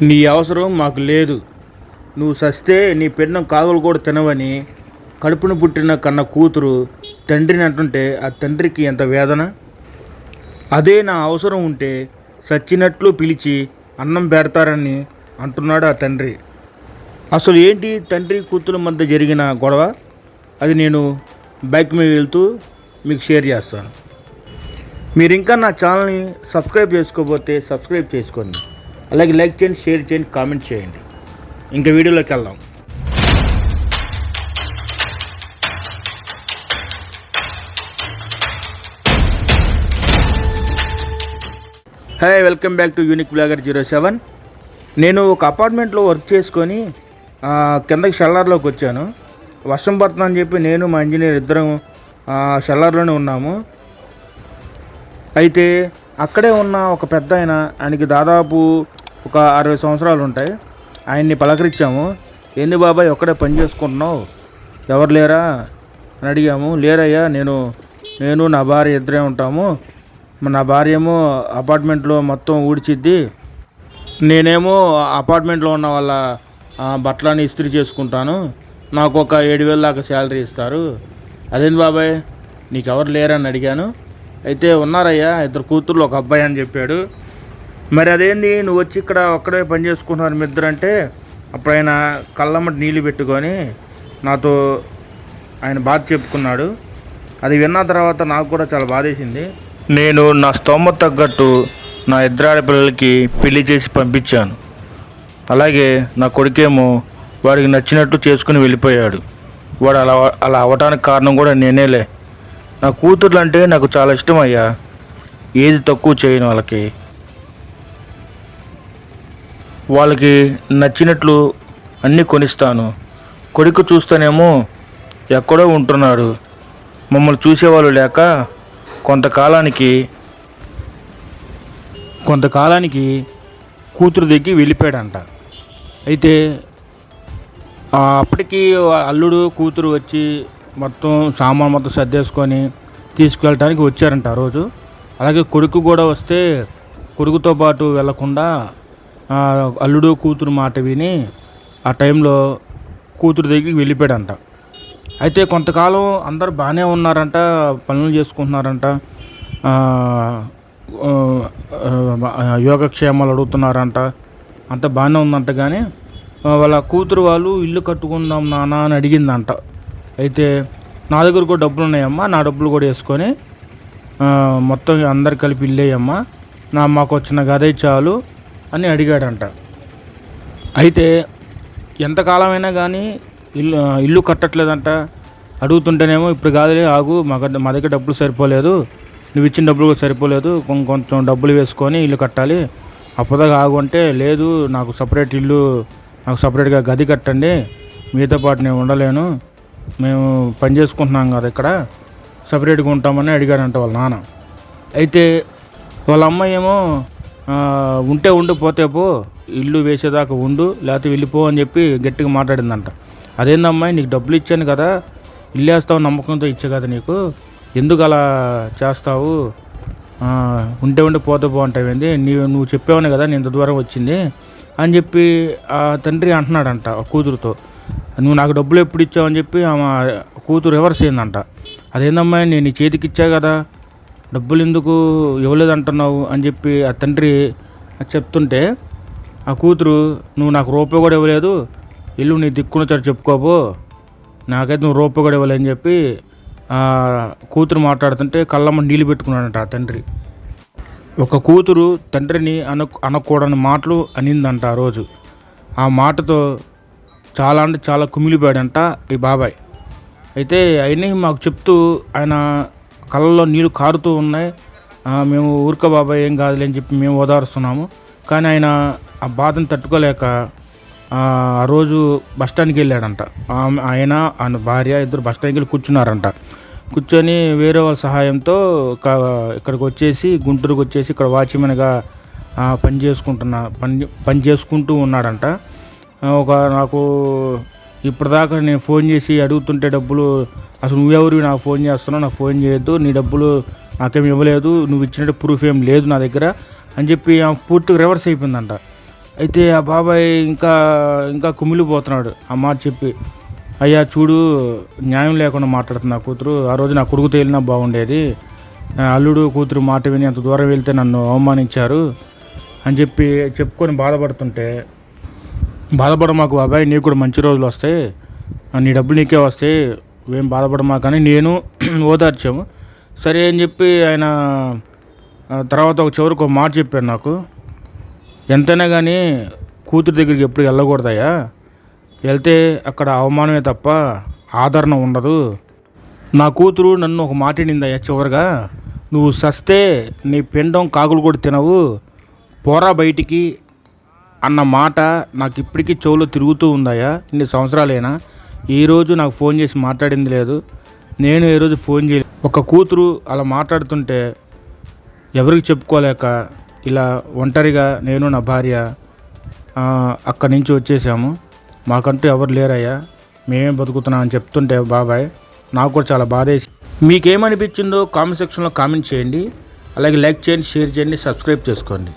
నీ అవసరం మాకు లేదు. నువ్వు సస్తే నీ పెన్నం కాగులు కూడా తినవని కడుపున పుట్టిన కన్న కూతురు తండ్రిని అంటుంటే ఆ తండ్రికి ఎంత వేదన? అదే నా అవసరం ఉంటే సచ్చినట్లు పిలిచి అన్నం పెడతారని అంటున్నాడు ఆ తండ్రి. అసలు ఏంటి తండ్రి కూతురు మధ్య జరిగిన గొడవ? అది నేను బైక్ మీద వెళ్తూ మీకు షేర్ చేస్తాను. మీరు ఇంకా నా ఛానల్ని సబ్స్క్రైబ్ చేసుకోకపోతే సబ్స్క్రైబ్ చేసుకోండి. అలాగే లైక్ చేయండి షేర్ చేయండి కామెంట్ చేయండి. ఇంకా వీడియోలోకి వెళ్దాం. Hi welcome back to unique blogger zero seven నేను ఒక అపార్ట్మెంట్లో వర్క్ చేసుకొని కిందకి షెల్లార్లోకి వచ్చాను. వర్షం పడుతుందని చెప్పి నేను మా ఇంజనీర్ ఇద్దరం షెల్లార్లోనే ఉన్నాము. అయితే అక్కడే ఉన్న ఒక పెద్ద ఆయన ఆయనకి దాదాపు ఒక అరవై సంవత్సరాలు ఉంటాయి. ఆయన్ని పలకరించాము. ఏంది బాబాయ్ ఒక్కడే పని చేసుకుంటున్నావు? ఎవరు లేరా? అని అడిగాము. లేరయ్యా నేను నేను నా భార్య ఇద్దరే ఉంటాము. నా భార్య ఏమో అపార్ట్మెంట్లో మొత్తం ఊడ్చిద్ది. నేనేమో అపార్ట్మెంట్లో ఉన్న వాళ్ళ బట్టలని ఇస్త్రీ చేసుకుంటాను. నాకు ఒక ఏడు వేల దాకా శాలరీ ఇస్తారు. అదేంది బాబాయ్? నీకెవరు లేరని అడిగాను. అయితే ఉన్నారయ్యా ఇద్దరు కూతుర్లు ఒక అబ్బాయి అని చెప్పాడు. మరి అదేంది? నువ్వు వచ్చి ఇక్కడ ఒక్కడే పని చేసుకుంటున్నారు మీ ఇద్దరు అంటే అప్పుడు ఆయన కళ్ళమ్మటి నీళ్ళు పెట్టుకొని నాతో ఆయన బాధ చెప్పుకున్నాడు. అది విన్న తర్వాత నాకు కూడా చాలా బాధేసింది. నేను నా స్తోమత తగ్గట్టు నా ఇద్దరు ఆడపిల్లలకి పెళ్ళి చేసి పంపించాను. అలాగే నా కొడుకేమో వాడికి నచ్చినట్టు చేసుకుని వెళ్ళిపోయాడు. వాడు అలా అలా అవ్వటానికి కారణం కూడా నేనేలే. నా కూతుర్లు అంటే నాకు చాలా ఇష్టం అయ్యా ఏది తక్కువ చేయను వాళ్ళకి. వాళ్ళకి నచ్చినట్లు అన్నీ కొనిస్తాను. కొడుకు చూస్తేనేమో ఎక్కడో ఉంటున్నాడు. మమ్మల్ని చూసేవాళ్ళు లేక కొంతకాలానికి కొంతకాలానికి కూతురు దగ్గరికి వెళ్ళిపోయాడంట. అయితే అప్పటికీ అప్పటికి అల్లుడు కూతురు వచ్చి మొత్తం సామాన్ మొత్తం సర్దేసుకొని తీసుకెళ్ళటానికి వచ్చారంట ఆ రోజు. అలాగే కొడుకు కూడా వస్తే కొడుకుతో పాటు వెళ్ళకుండా అల్లుడు కూతురు మాట విని ఆ టైంలో కూతురు దగ్గరికి వెళ్ళిపోయాడంట. అయితే కొంతకాలం అందరు బాగానే ఉన్నారంట పనులు చేసుకుంటున్నారంట యోగక్షేమాలు అడుగుతున్నారంట అంత బాగానే ఉందంట కానీ వాళ్ళ కూతురు వాళ్ళు ఇల్లు కట్టుకుందాం నాన్న అని అడిగిందంట. అయితే నా దగ్గర కూడా డబ్బులు ఉన్నాయమ్మా నా డబ్బులు కూడా వేసుకొని మొత్తం అందరు కలిపి ఇల్లేయమ్మా నా మాకు వచ్చిన గదే చాలు అని అడిగాడంట. అయితే ఎంతకాలమైనా కానీ ఇల్లు ఇల్లు కట్టట్లేదంట. అడుగుతుంటేనేమో ఇప్పుడు కాదులే ఆగు మా మా దగ్గర డబ్బులు సరిపోలేదు. నువ్వు ఇచ్చిన డబ్బులు కూడా సరిపోలేదు కొంచెం డబ్బులు వేసుకొని ఇల్లు కట్టాలి. అప్పటిదాకా ఆగు అంటే లేదు నాకు సపరేట్ ఇల్లు నాకు సపరేట్గా గది కట్టండి మీతో పాటు నేను ఉండలేను మేము పని చేసుకుంటున్నాం కదా ఇక్కడ సపరేట్గా ఉంటామని అడిగాడంట వాళ్ళ నాన్న. అయితే వాళ్ళ అమ్మాయి ఏమో ఉంటే ఉండు పోతే పో. ఇల్లు వేసేదాకా ఉండు లేకపోతే వెళ్ళిపో అని చెప్పి గట్టిగా మాట్లాడిందంట. అదేందమ్మా నీకు డబ్బులు ఇచ్చాను కదా ఇల్లు వేస్తావు నమ్మకంతో ఇచ్చే కదా నీకు. ఎందుకు అలా చేస్తావు? ఉంటే ఉండి పోతే పో అంటావేంది నీ నువ్వు చెప్పావనే కదా నేను ఇంత దూరం వచ్చింది అని చెప్పి ఆ తండ్రి అంటున్నాడంట ఆ కూతురుతో. నువ్వు నాకు డబ్బులు ఎప్పుడు ఇచ్చావు అని చెప్పి ఆమె కూతురు రివర్స్ అయిందంట. అదేందమ్మా నేను నీ చేతికి ఇచ్చా కదా డబ్బులు ఎందుకు ఇవ్వలేదు అంటున్నావు అని చెప్పి ఆ తండ్రి చెప్తుంటే ఆ కూతురు నువ్వు నాకు రూపాయి కూడా ఇవ్వలేదు. ఇల్లు నీ దిక్కున చోట చెప్పుకోపో. నాకైతే నువ్వు రూపాయి కూడా ఇవ్వలేదని చెప్పి కూతురు మాట్లాడుతుంటే కళ్ళమ్మ నీళ్ళు పెట్టుకున్నాడంట ఆ తండ్రి. ఒక కూతురు తండ్రిని అను అనకూడని మాటలు అనిందంట ఆ రోజు. ఆ మాటతో చాలా అంటే చాలా కుమిలిపోయాడంట ఈ బాబాయ్. అయితే అయినా మాకు చెప్తూ ఆయన కళ్ళల్లో నీళ్ళు కారుతూ ఉన్నాయి. మేము ఊరిక బాబాయ్ ఏం కాదులే అని చెప్పి మేము ఓదారుస్తున్నాము. కానీ ఆయన ఆ బాధను తట్టుకోలేక ఆ రోజు బస్ స్టాండ్కి వెళ్ళాడంట. ఆమె- ఆయన ఆయన భార్య ఇద్దరు బస్ స్టాండ్కి వెళ్ళి కూర్చున్నారంట. కూర్చొని వేరే వాళ్ళ సహాయంతో ఒక- ఇక్కడికి వచ్చేసి గుంటూరుకు వచ్చేసి ఇక్కడ వాచ్మెన్గా పని చేసుకుంటున్నా పని పని చేసుకుంటూ ఉన్నాడంట. ఒక నాకు ఇప్పటిదాకా నేను ఫోన్ చేసి అడుగుతుంటే డబ్బులు అసలు నువ్వెవరు నాకు ఫోన్ చేస్తున్నావు నాకు ఫోన్ చేయొద్దు నీ డబ్బులు నాకేం ఇవ్వలేదు నువ్వు ఇచ్చినట్టు ప్రూఫ్ ఏం లేదు నా దగ్గర అని చెప్పి పూర్తిగా రివర్స్ అయిపోయిందంట. అయితే ఆ బాబాయ్ ఇంకా ఇంకా కుమిలిపోతున్నాడు ఆ మాట చెప్పి. అయ్యా చూడు న్యాయం లేకుండా మాట్లాడుతున్నా కూతురు ఆ రోజు నా కొడుకు తేలినా బాగుండేది. అల్లుడు కూతురు మాట విని అంత దూరం వెళ్తే నన్ను అవమానించారు అని చెప్పి చెప్పుకొని బాధపడుతుంటే బాధపడ మాకు బాబాయ్ నీకు కూడా మంచి రోజులు వస్తాయి నీ డబ్బులు నీకే వస్తాయి ఏం బాధపడమా అని నేను ఓదార్చాము. సరే అని చెప్పి ఆయన తర్వాత ఒక చివరికి ఒక మాట చెప్పారు నాకు. ఎంతైనా కానీ కూతురు దగ్గరికి ఎప్పుడు వెళ్ళకూడదయ్యా. వెళ్తే అక్కడ అవమానమే తప్ప ఆదరణ ఉండదు. నా కూతురు నన్ను ఒక మాట అయ్యా చివరిగా. నువ్వు సస్తే నీ పిండం కాకులు కూడా తినవు. పోరా బయటికి అన్న మాట నాకు ఇప్పటికీ చెవులో తిరుగుతూ ఉందాయా ఇన్ని సంవత్సరాలైనా ఈ రోజు నాకు ఫోన్ చేసి మాట్లాడింది లేదు. నేను ఏ రోజు ఫోన్ చేయ ఒక కూతురు అలా మాట్లాడుతుంటే ఎవరికి చెప్పుకోలేక ఇలా ఒంటరిగా నేను నా భార్య అక్కడి నుంచి వచ్చేసాము. మాకంటూ ఎవరు లేరయ్యా. మేమే బతుకుతున్నాం అని చెప్తుంటే బాబాయ్ నాకు కూడా చాలా బాధేసి మీకేమనిపించిందో కామెంట్ సెక్షన్లో కామెంట్ చేయండి. అలాగే లైక్ చేయండి షేర్ చేయండి సబ్స్క్రైబ్ చేసుకోండి.